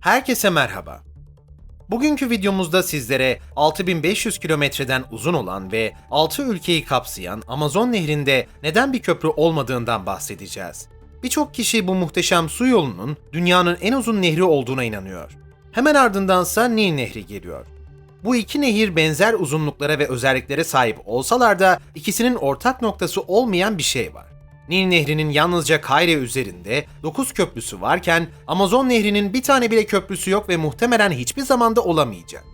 Herkese merhaba. Bugünkü videomuzda sizlere 6500 kilometreden uzun olan ve 6 ülkeyi kapsayan Amazon Nehri'nde neden bir köprü olmadığından bahsedeceğiz. Birçok kişi bu muhteşem su yolunun dünyanın en uzun nehri olduğuna inanıyor. Hemen ardındansa Nil Nehri geliyor. Bu iki nehir benzer uzunluklara ve özelliklere sahip olsalar da ikisinin ortak noktası olmayan bir şey var. Nil Nehri'nin yalnızca Kayre üzerinde 9 köprüsü varken Amazon Nehri'nin bir tane bile köprüsü yok ve muhtemelen hiçbir zamanda olamayacak.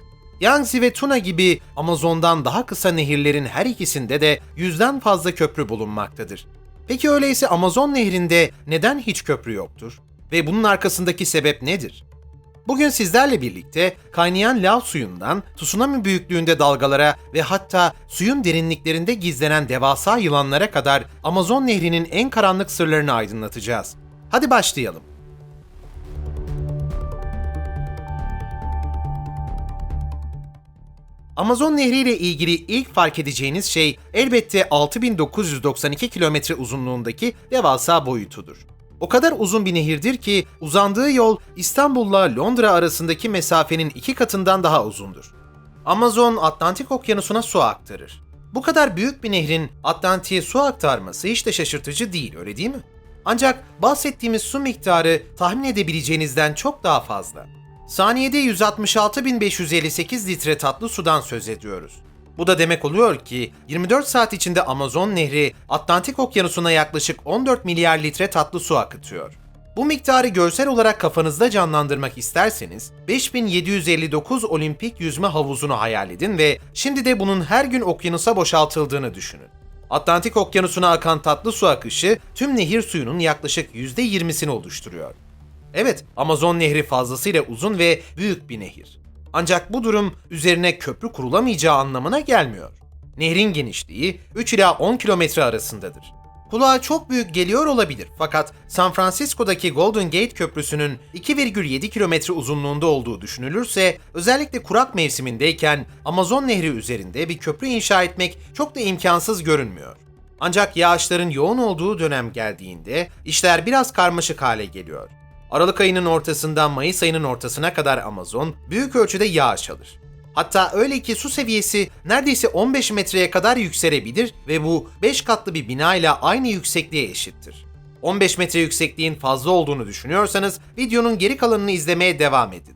Yangtze ve Tuna gibi Amazon'dan daha kısa nehirlerin her ikisinde de yüzden fazla köprü bulunmaktadır. Peki öyleyse Amazon Nehri'nde neden hiç köprü yoktur? Ve bunun arkasındaki sebep nedir? Bugün sizlerle birlikte kaynayan lav suyundan tsunami büyüklüğünde dalgalara ve hatta suyun derinliklerinde gizlenen devasa yılanlara kadar Amazon Nehri'nin en karanlık sırlarını aydınlatacağız. Hadi başlayalım. Amazon Nehri ile ilgili ilk fark edeceğiniz şey elbette 6992 kilometre uzunluğundaki devasa boyutudur. O kadar uzun bir nehirdir ki uzandığı yol İstanbul'la Londra arasındaki mesafenin iki katından daha uzundur. Amazon Atlantik Okyanusu'na su aktarır. Bu kadar büyük bir nehrin Atlantik'e su aktarması hiç de şaşırtıcı değil, öyle değil mi? Ancak bahsettiğimiz su miktarı tahmin edebileceğinizden çok daha fazla. Saniyede 166.558 litre tatlı sudan söz ediyoruz. Bu da demek oluyor ki 24 saat içinde Amazon Nehri Atlantik Okyanusu'na yaklaşık 14 milyar litre tatlı su akıtıyor. Bu miktarı görsel olarak kafanızda canlandırmak isterseniz 5759 olimpik yüzme havuzunu hayal edin ve şimdi de bunun her gün okyanusa boşaltıldığını düşünün. Atlantik Okyanusu'na akan tatlı su akışı tüm nehir suyunun yaklaşık %20'sini oluşturuyor. Evet, Amazon Nehri fazlasıyla uzun ve büyük bir nehir. Ancak bu durum üzerine köprü kurulamayacağı anlamına gelmiyor. Nehrin genişliği 3 ila 10 kilometre arasındadır. Kulağa çok büyük geliyor olabilir fakat San Francisco'daki Golden Gate Köprüsü'nün 2,7 kilometre uzunluğunda olduğu düşünülürse özellikle kurak mevsimindeyken Amazon Nehri üzerinde bir köprü inşa etmek çok da imkansız görünmüyor. Ancak yağışların yoğun olduğu dönem geldiğinde işler biraz karmaşık hale geliyor. Aralık ayının ortasından Mayıs ayının ortasına kadar Amazon büyük ölçüde yağış alır. Hatta öyle ki su seviyesi neredeyse 15 metreye kadar yükselebilir ve bu 5 katlı bir bina ile aynı yüksekliğe eşittir. 15 metre yüksekliğin fazla olduğunu düşünüyorsanız videonun geri kalanını izlemeye devam edin.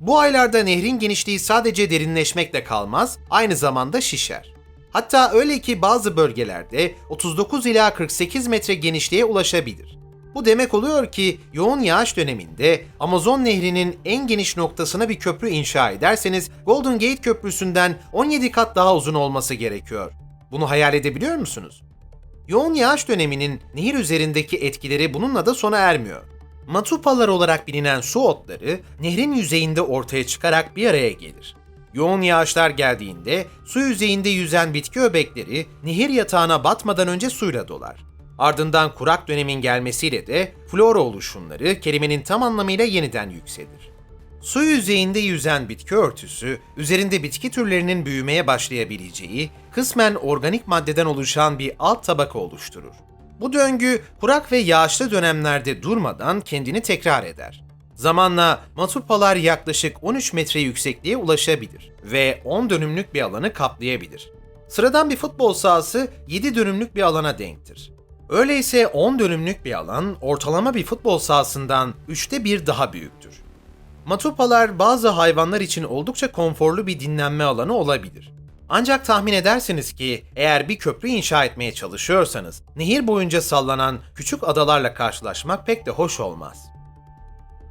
Bu aylarda nehrin genişliği sadece derinleşmekle kalmaz, aynı zamanda şişer. Hatta öyle ki bazı bölgelerde 39 ila 48 metre genişliğe ulaşabilir. Bu demek oluyor ki yoğun yağış döneminde Amazon Nehri'nin en geniş noktasına bir köprü inşa ederseniz Golden Gate Köprüsü'nden 17 kat daha uzun olması gerekiyor. Bunu hayal edebiliyor musunuz? Yoğun yağış döneminin nehir üzerindeki etkileri bununla da sona ermiyor. Matupalar olarak bilinen su otları nehrin yüzeyinde ortaya çıkarak bir araya gelir. Yoğun yağışlar geldiğinde su yüzeyinde yüzen bitki öbekleri nehir yatağına batmadan önce suyla dolar. Ardından kurak dönemin gelmesiyle de flora oluşumları kelimenin tam anlamıyla yeniden yükselir. Su yüzeyinde yüzen bitki örtüsü, üzerinde bitki türlerinin büyümeye başlayabileceği, kısmen organik maddeden oluşan bir alt tabaka oluşturur. Bu döngü kurak ve yağışlı dönemlerde durmadan kendini tekrar eder. Zamanla matupalar yaklaşık 13 metre yüksekliğe ulaşabilir ve 10 dönümlük bir alanı kaplayabilir. Sıradan bir futbol sahası 7 dönümlük bir alana denktir. Öyleyse 10 dönümlük bir alan ortalama bir futbol sahasından 3'te 1 daha büyüktür. Matupalar bazı hayvanlar için oldukça konforlu bir dinlenme alanı olabilir. Ancak tahmin edersiniz ki eğer bir köprü inşa etmeye çalışıyorsanız nehir boyunca sallanan küçük adalarla karşılaşmak pek de hoş olmaz.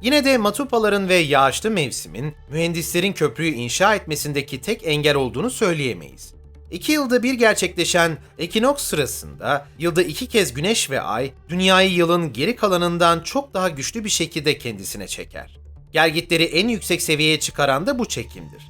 Yine de matupaların ve yağışlı mevsimin mühendislerin köprüyü inşa etmesindeki tek engel olduğunu söyleyemeyiz. İki yılda bir gerçekleşen ekinoks sırasında yılda iki kez güneş ve ay dünyayı yılın geri kalanından çok daha güçlü bir şekilde kendisine çeker. Gelgitleri en yüksek seviyeye çıkaran da bu çekimdir.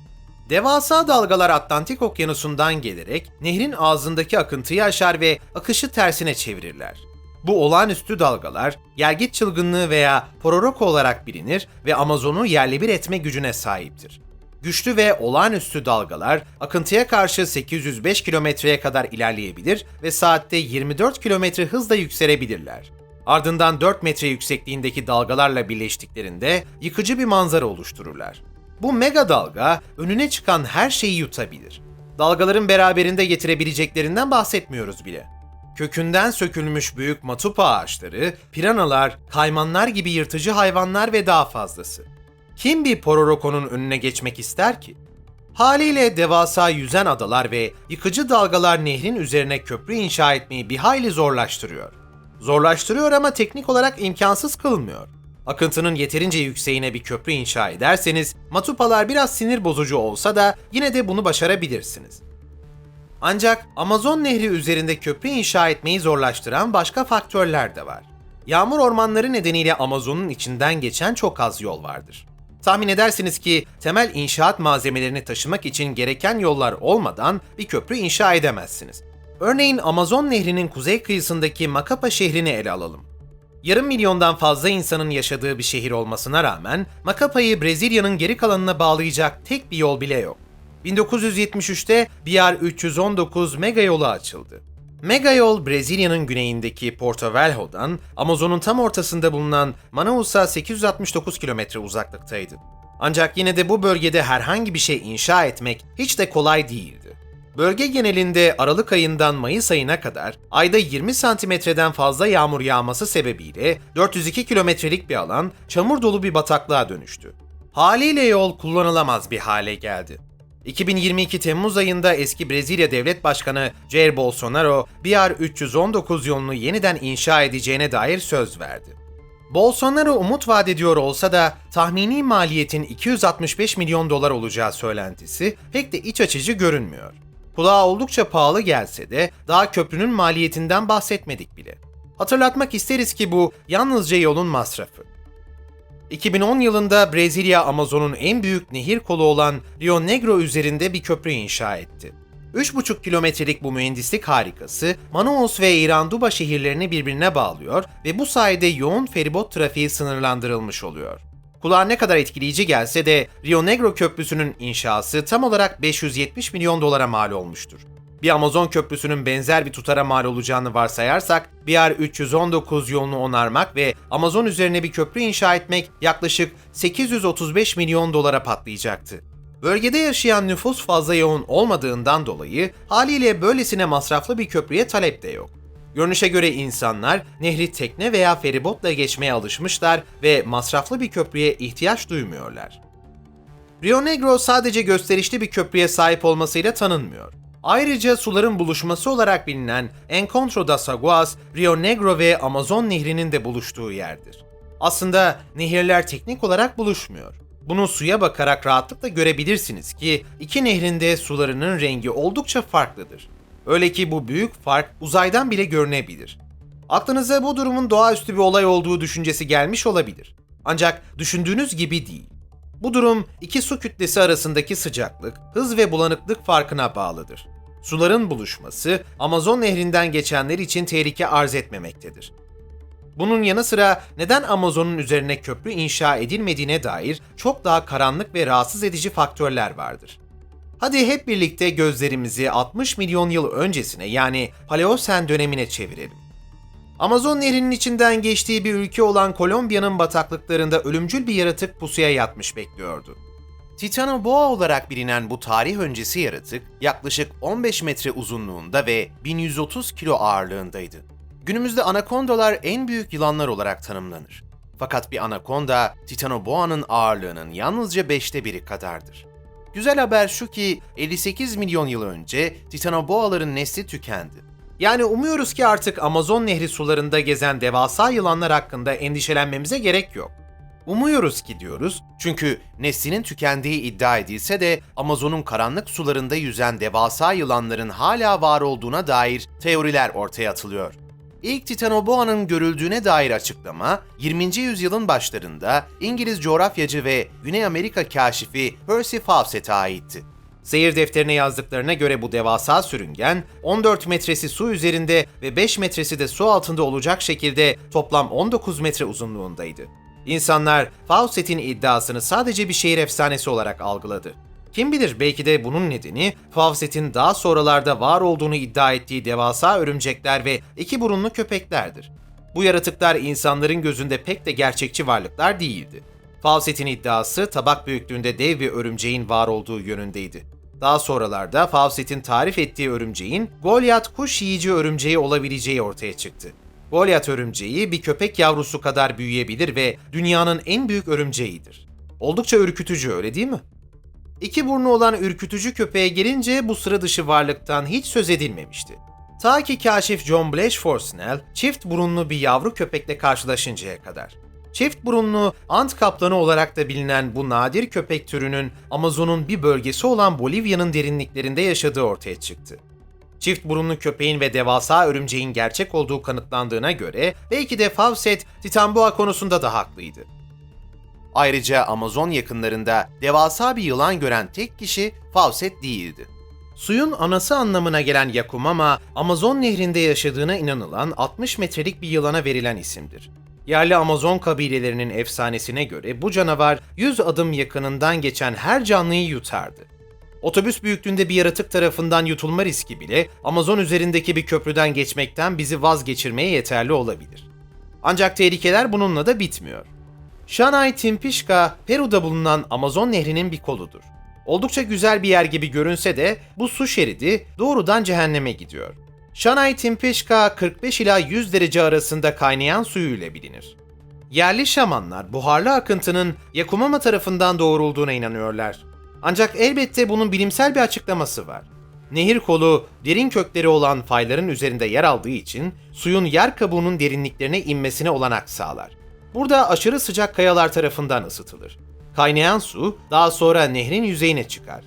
Devasa dalgalar Atlantik Okyanusu'ndan gelerek nehrin ağzındaki akıntıyı aşar ve akışı tersine çevirirler. Bu olağanüstü dalgalar gelgit çılgınlığı veya pororoko olarak bilinir ve Amazon'u yerle bir etme gücüne sahiptir. Güçlü ve olağanüstü dalgalar akıntıya karşı 805 kilometreye kadar ilerleyebilir ve saatte 24 kilometre hızla yükselebilirler. Ardından 4 metre yüksekliğindeki dalgalarla birleştiklerinde yıkıcı bir manzara oluştururlar. Bu mega dalga önüne çıkan her şeyi yutabilir. Dalgaların beraberinde getirebileceklerinden bahsetmiyoruz bile. Kökünden sökülmüş büyük matupa ağaçları, piranalar, kaymanlar gibi yırtıcı hayvanlar ve daha fazlası. Kim bir Pororoco'nun önüne geçmek ister ki? Haliyle devasa yüzen adalar ve yıkıcı dalgalar nehrin üzerine köprü inşa etmeyi bir hayli zorlaştırıyor. Zorlaştırıyor ama teknik olarak imkansız kılmıyor. Akıntının yeterince yükseğine bir köprü inşa ederseniz, matupalar biraz sinir bozucu olsa da yine de bunu başarabilirsiniz. Ancak Amazon Nehri üzerinde köprü inşa etmeyi zorlaştıran başka faktörler de var. Yağmur ormanları nedeniyle Amazon'un içinden geçen çok az yol vardır. Tahmin edersiniz ki temel inşaat malzemelerini taşımak için gereken yollar olmadan bir köprü inşa edemezsiniz. Örneğin Amazon Nehri'nin kuzey kıyısındaki Macapa şehrini ele alalım. Yarım milyondan fazla insanın yaşadığı bir şehir olmasına rağmen Macapa'yı Brezilya'nın geri kalanına bağlayacak tek bir yol bile yok. 1973'te BR-319 mega yolu açıldı. Mega yol Brezilya'nın güneyindeki Porto Velho'dan Amazon'un tam ortasında bulunan Manaus'a 869 kilometre uzaklıktaydı. Ancak yine de bu bölgede herhangi bir şey inşa etmek hiç de kolay değildi. Bölge genelinde Aralık ayından Mayıs ayına kadar ayda 20 santimetreden fazla yağmur yağması sebebiyle 402 kilometrelik bir alan çamur dolu bir bataklığa dönüştü. Haliyle yol kullanılamaz bir hale geldi. 2022 Temmuz ayında eski Brezilya Devlet Başkanı Jair Bolsonaro, BR-319 yolunu yeniden inşa edeceğine dair söz verdi. Bolsonaro umut vaat ediyor olsa da tahmini maliyetin 265 milyon dolar olacağı söylentisi pek de iç açıcı görünmüyor. Kulağa oldukça pahalı gelse de daha köprünün maliyetinden bahsetmedik bile. Hatırlatmak isteriz ki bu yalnızca yolun masrafı. 2010 yılında Brezilya Amazon'un en büyük nehir kolu olan Rio Negro üzerinde bir köprü inşa etti. 3,5 kilometrelik bu mühendislik harikası Manaus ve Iranduba şehirlerini birbirine bağlıyor ve bu sayede yoğun feribot trafiği sınırlandırılmış oluyor. Kulağa ne kadar etkileyici gelse de Rio Negro Köprüsü'nün inşası tam olarak 570 milyon dolara mal olmuştur. Bir Amazon köprüsünün benzer bir tutara mal olacağını varsayarsak, BR-319 yolunu onarmak ve Amazon üzerine bir köprü inşa etmek yaklaşık 835 milyon dolara patlayacaktı. Bölgede yaşayan nüfus fazla yoğun olmadığından dolayı haliyle böylesine masraflı bir köprüye talep de yok. Görünüşe göre insanlar nehri tekne veya feribotla geçmeye alışmışlar ve masraflı bir köprüye ihtiyaç duymuyorlar. Rio Negro sadece gösterişli bir köprüye sahip olmasıyla tanınmıyor. Ayrıca suların buluşması olarak bilinen Encontro das Aguas, Rio Negro ve Amazon Nehri'nin de buluştuğu yerdir. Aslında nehirler teknik olarak buluşmuyor. Bunu suya bakarak rahatlıkla görebilirsiniz ki iki nehrinde sularının rengi oldukça farklıdır. Öyle ki bu büyük fark uzaydan bile görünebilir. Aklınıza bu durumun doğaüstü bir olay olduğu düşüncesi gelmiş olabilir. Ancak düşündüğünüz gibi değil. Bu durum iki su kütlesi arasındaki sıcaklık, hız ve bulanıklık farkına bağlıdır. Suların buluşması Amazon nehrinden geçenler için tehlike arz etmemektedir. Bunun yanı sıra neden Amazon'un üzerine köprü inşa edilmediğine dair çok daha karanlık ve rahatsız edici faktörler vardır. Hadi hep birlikte gözlerimizi 60 milyon yıl öncesine yani Paleosen dönemine çevirelim. Amazon nehrinin içinden geçtiği bir ülke olan Kolombiya'nın bataklıklarında ölümcül bir yaratık pusuya yatmış bekliyordu. Titanoboa olarak bilinen bu tarih öncesi yaratık yaklaşık 15 metre uzunluğunda ve 1130 kilo ağırlığındaydı. Günümüzde anakondalar en büyük yılanlar olarak tanımlanır. Fakat bir anakonda Titanoboa'nın ağırlığının yalnızca beşte biri kadardır. Güzel haber şu ki 58 milyon yıl önce Titanoboa'ların nesli tükendi. Yani umuyoruz ki artık Amazon Nehri sularında gezen devasa yılanlar hakkında endişelenmemize gerek yok. Umuyoruz ki diyoruz çünkü neslinin tükendiği iddia edilse de Amazon'un karanlık sularında yüzen devasa yılanların hala var olduğuna dair teoriler ortaya atılıyor. İlk Titanoboa'nın görüldüğüne dair açıklama 20. yüzyılın başlarında İngiliz coğrafyacı ve Güney Amerika kaşifi Percy Fawcett'e aitti. Seyir defterine yazdıklarına göre bu devasa sürüngen 14 metresi su üzerinde ve 5 metresi de su altında olacak şekilde toplam 19 metre uzunluğundaydı. İnsanlar Fawcett'in iddiasını sadece bir şehir efsanesi olarak algıladı. Kim bilir belki de bunun nedeni Fawcett'in daha sonralarda var olduğunu iddia ettiği devasa örümcekler ve iki burunlu köpeklerdir. Bu yaratıklar insanların gözünde pek de gerçekçi varlıklar değildi. Fawcett'in iddiası tabak büyüklüğünde dev bir örümceğin var olduğu yönündeydi. Daha sonralarda Fawcett'in tarif ettiği örümceğin Goliath kuş yiyici örümceği olabileceği ortaya çıktı. Goliath örümceği bir köpek yavrusu kadar büyüyebilir ve dünyanın en büyük örümceğidir. Oldukça ürkütücü öyle değil mi? İki burnu olan ürkütücü köpeğe gelince bu sıra dışı varlıktan hiç söz edilmemişti. Ta ki kaşif John Blatchford Snell çift burunlu bir yavru köpekle karşılaşıncaya kadar. Çift burunlu ant kaplanı olarak da bilinen bu nadir köpek türünün Amazon'un bir bölgesi olan Bolivya'nın derinliklerinde yaşadığı ortaya çıktı. Çift burunlu köpeğin ve devasa örümceğin gerçek olduğu kanıtlandığına göre belki de Fawcett Titanboa konusunda da haklıydı. Ayrıca Amazon yakınlarında devasa bir yılan gören tek kişi Fawcett değildi. Suyun anası anlamına gelen Yakumama, Amazon nehrinde yaşadığına inanılan 60 metrelik bir yılana verilen isimdir. Yerli Amazon kabilelerinin efsanesine göre bu canavar 100 adım yakınından geçen her canlıyı yutardı. Otobüs büyüklüğünde bir yaratık tarafından yutulma riski bile Amazon üzerindeki bir köprüden geçmekten bizi vazgeçirmeye yeterli olabilir. Ancak tehlikeler bununla da bitmiyor. Shanai Timpishka, Peru'da bulunan Amazon nehrinin bir koludur. Oldukça güzel bir yer gibi görünse de bu su şeridi doğrudan cehenneme gidiyor. Shanai Timpishka 45 ila 100 derece arasında kaynayan suyuyla bilinir. Yerli şamanlar buharlı akıntının Yakumama tarafından doğrulduğuna inanıyorlar. Ancak elbette bunun bilimsel bir açıklaması var. Nehir kolu derin kökleri olan fayların üzerinde yer aldığı için suyun yer kabuğunun derinliklerine inmesine olanak sağlar. Burada aşırı sıcak kayalar tarafından ısıtılır. Kaynayan su daha sonra nehrin yüzeyine çıkar.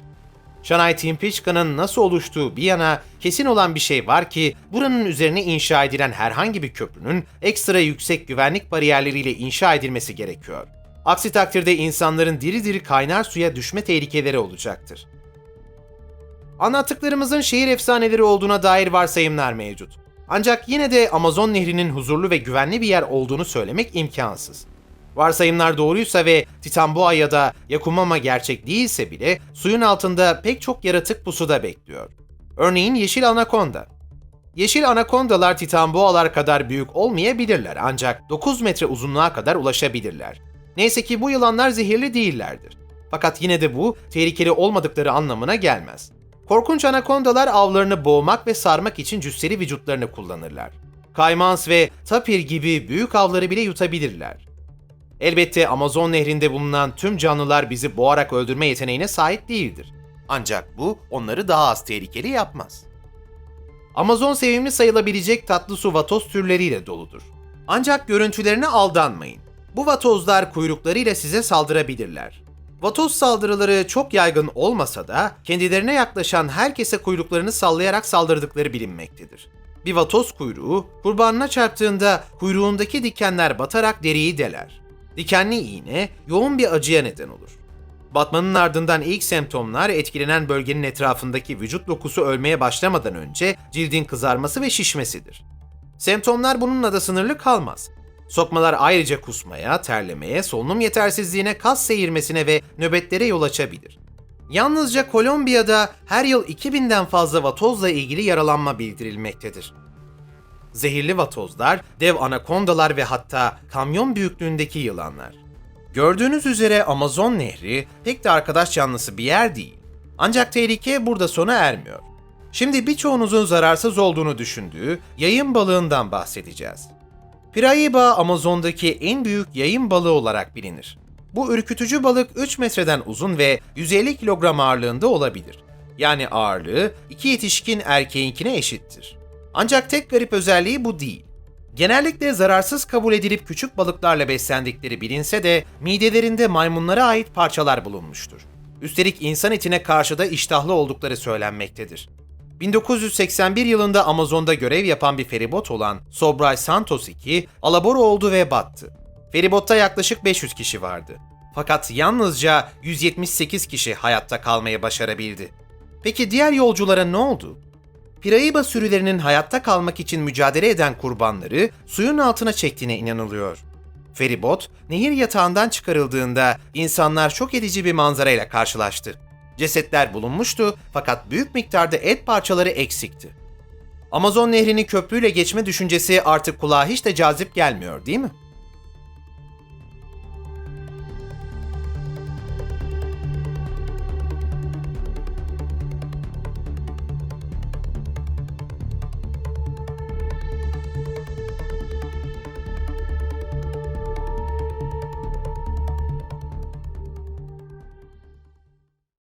Şanay Timpişka'nın nasıl oluştuğu bir yana kesin olan bir şey var ki buranın üzerine inşa edilen herhangi bir köprünün ekstra yüksek güvenlik bariyerleriyle inşa edilmesi gerekiyor. Aksi takdirde insanların diri diri kaynar suya düşme tehlikeleri olacaktır. Anlattıklarımızın şehir efsaneleri olduğuna dair varsayımlar mevcut. Ancak yine de Amazon Nehri'nin huzurlu ve güvenli bir yer olduğunu söylemek imkansız. Varsayımlar doğruysa ve Titanboa ya da Yakumama gerçek değilse bile suyun altında pek çok yaratık pusuda bekliyor. Örneğin yeşil anakonda. Yeşil anakondalar Titanboalar kadar büyük olmayabilirler ancak 9 metre uzunluğa kadar ulaşabilirler. Neyse ki bu yılanlar zehirli değillerdir. Fakat yine de bu tehlikeli olmadıkları anlamına gelmez. Korkunç anakondalar avlarını boğmak ve sarmak için cüsseli vücutlarını kullanırlar. Kaymans ve tapir gibi büyük avları bile yutabilirler. Elbette Amazon nehrinde bulunan tüm canlılar bizi boğarak öldürme yeteneğine sahip değildir. Ancak bu onları daha az tehlikeli yapmaz. Amazon sevimli sayılabilecek tatlı su vatoz türleriyle doludur. Ancak görüntülerine aldanmayın. Bu vatozlar kuyruklarıyla size saldırabilirler. Vatoz saldırıları çok yaygın olmasa da kendilerine yaklaşan herkese kuyruklarını sallayarak saldırdıkları bilinmektedir. Bir vatoz kuyruğu kurbanına çarptığında kuyruğundaki dikenler batarak deriyi deler. Dikenli iğne yoğun bir acıya neden olur. Batmanın ardından ilk semptomlar etkilenen bölgenin etrafındaki vücut dokusu ölmeye başlamadan önce cildin kızarması ve şişmesidir. Semptomlar bununla da sınırlı kalmaz. Sokmalar ayrıca kusmaya, terlemeye, solunum yetersizliğine, kas seyirmesine ve nöbetlere yol açabilir. Yalnızca Kolombiya'da her yıl 2000'den fazla vatozla ilgili yaralanma bildirilmektedir. Zehirli vatozlar, dev anakondalar ve hatta kamyon büyüklüğündeki yılanlar. Gördüğünüz üzere Amazon Nehri pek de arkadaş canlısı bir yer değil. Ancak tehlike burada sona ermiyor. Şimdi birçoğunuzun zararsız olduğunu düşündüğü yayın balığından bahsedeceğiz. Piraiba Amazon'daki en büyük yayın balığı olarak bilinir. Bu ürkütücü balık 3 metreden uzun ve 150 kilogram ağırlığında olabilir. Yani ağırlığı iki yetişkin erkeğinkine eşittir. Ancak tek garip özelliği bu değil. Genellikle zararsız kabul edilip küçük balıklarla beslendikleri bilinse de midelerinde maymunlara ait parçalar bulunmuştur. Üstelik insan etine karşı da iştahlı oldukları söylenmektedir. 1981 yılında Amazon'da görev yapan bir feribot olan Sobray Santos 2 alabora oldu ve battı. Feribotta yaklaşık 500 kişi vardı. Fakat yalnızca 178 kişi hayatta kalmayı başarabildi. Peki diğer yolculara ne oldu? Piraiba sürülerinin hayatta kalmak için mücadele eden kurbanları suyun altına çektiğine inanılıyor. Feribot, nehir yatağından çıkarıldığında insanlar şok edici bir manzarayla karşılaştı. Cesetler bulunmuştu fakat büyük miktarda et parçaları eksikti. Amazon nehrini köprüyle geçme düşüncesi artık kulağa hiç de cazip gelmiyor değil mi?